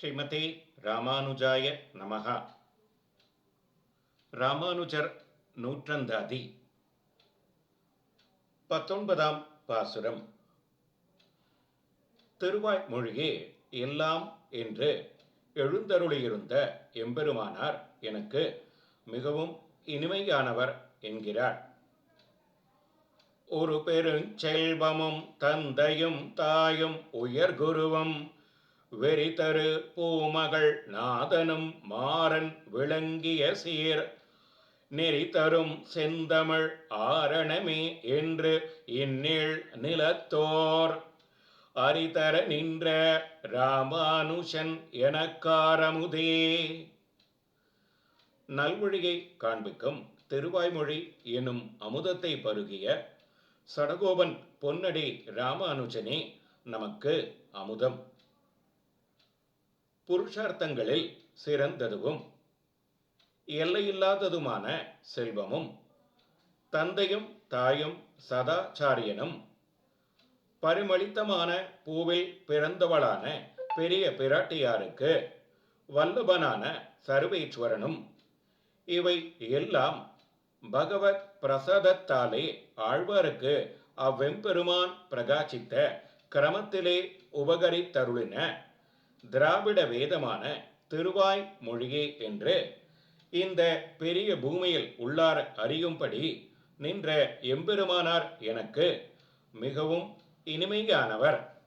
ஸ்ரீமதி ராமானுஜாய நமகா ராமானுஜர் நூற்றந்தாதி. பத்தொன்பதாம் பாசுரம். திருவாய் மொழியே எல்லாம் என்று எழுந்தருளியிருந்த எம்பெருமானார் எனக்கு மிகவும் இனிமையானவர் என்கிறார். ஒரு பெருஞ்செல்வமும் தந்தையும் தாயும் உயர்குருவும் வெறிதரு பூமகள் நாதனும் மாறன் விளங்கிய சீர். நெறி தரும் செந்தமிழ் ஆரணமே என்று இந்நீள் நிலத்தோர். அரிதர நின்ற ராமானுஷன் எனக்காரமுதே. நல்வழியை காண்பிக்கும் திருவாய்மொழி எனும் அமுதத்தை பருகிய சடகோபன் பொன்னடி ராமானுஜனே நமக்கு அமுதம். புருஷார்த்தங்களில் சிறந்ததுவும் எல்லையில்லாததுமான செல்வமும் தந்தையும் தாயும் சதாச்சாரியனும் பரிமளித்தமான பூவில் பிறந்தவளான பெரிய பிராட்டியாருக்கு வல்லபனான சர்வேஸ்வரனும் இவை எல்லாம் பகவத் பிரசாதத்தாலே ஆழ்வாருக்கு அவ்வெம்பெருமான் பிரகாசித்த கிரமத்திலே உபகரித்தருளின திராவிட வேதமான திருவாய் மொழியே என்று இந்த பெரிய பூமியில் உள்ளார அறியும்படி நின்ற எம்பெருமானார் எனக்கு மிகவும் இனிமையானவர்.